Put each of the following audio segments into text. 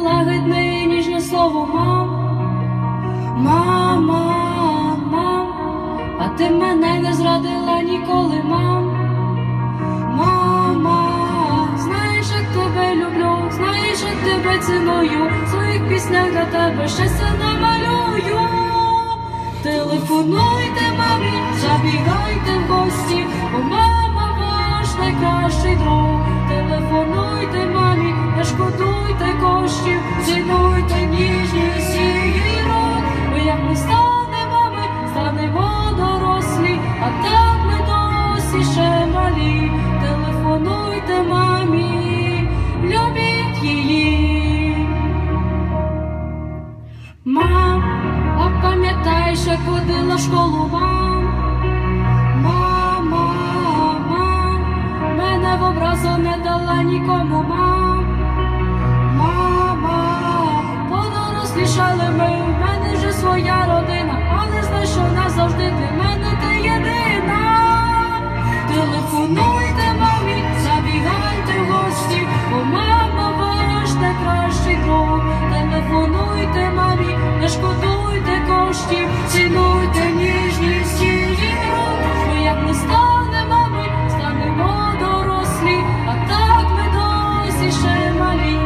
Лагідне ніжне слово мам. Мама, мам, а ти мене не зрадила ніколи, мам. Мама, знаєш, як тебе люблю, знаєш, як тебе ціную, в своїх піснях для тебе щастя намалюю. Телефонуйте мамі, забігайте в гості, бо мама ваш найкращий друг. Телефонуйте мамі, не шкодуйте коштів, Телефонуйте мамі, любіть її. Мам, а пам'ятаєш, як ходила в школу, мам? Мама, мам, мене в образу не дала нікому, мам. Мама, подорослішали ми, в мене вже своя родина, але знай, що назавжди для мене шкодуйте коштів, цінуйте ніжність її рук. Як не стане мами, станемо дорослі, а так ми досі ще малі.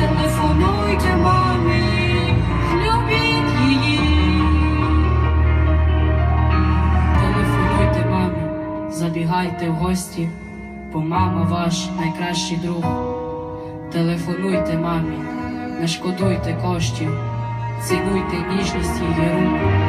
Телефонуйте мамі, любіть її. Телефонуйте мамі, забігайте в гості, бо мама ваш найкращий друг. Телефонуйте мамі, не шкодуйте коштів, цінуйте ніжність її рук.